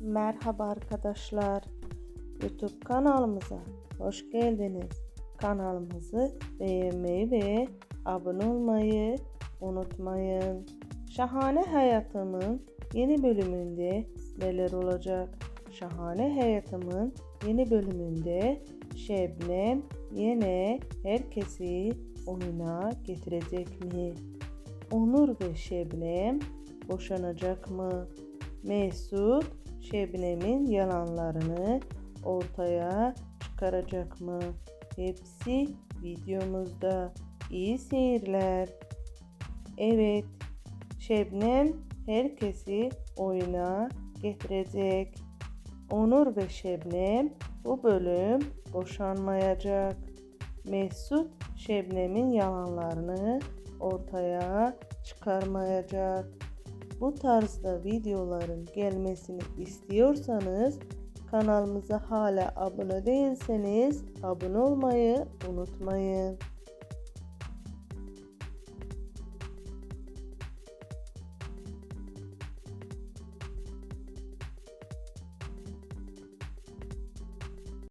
Merhaba arkadaşlar. YouTube kanalımıza hoş geldiniz. Kanalımızı beğenmeyi ve abone olmayı unutmayın. Şahane Hayatımın yeni bölümünde neler olacak? Şahane Hayatımın yeni bölümünde Şebnem yine herkesi oyuna getirecek mi? Onur ve Şebnem boşanacak mı? Mesut Şebnem'in yalanlarını ortaya çıkaracak mı? Hepsi videomuzda. İyi seyirler. Evet, Şebnem herkesi oyuna getirecek. Onur ve Şebnem bu bölüm boşanmayacak. Mesut Şebnem'in yalanlarını ortaya çıkarmayacak. Bu tarzda videoların gelmesini istiyorsanız kanalımıza hala abone değilseniz abone olmayı unutmayın.